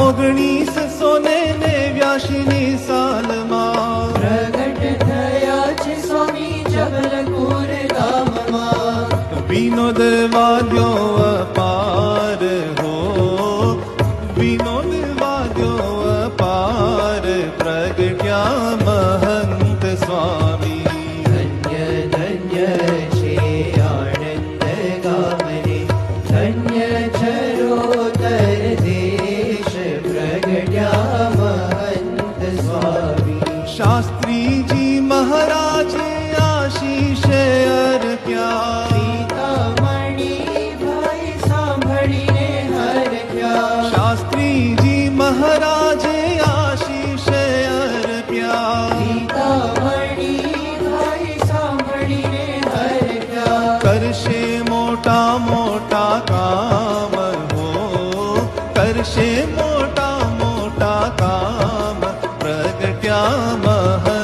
ઓગણીસો ને નેવ્યાશીની સાલમાં. પ્રગટ થયા છે સ્વામી જબલપુર ધામમાં. વિનોદ વાદ્યો અપાર હો. વિનોદ વાદ્યો शास्त्री जी महाराज आशीष अर्प्या सीतामणि भाई सांभळीने हरख्या जी महाराज आशीष अर्प्या सीतामणि भाई सांभळीने हरख्या करशे मोटा मोटा काम हो करशे मोटा महा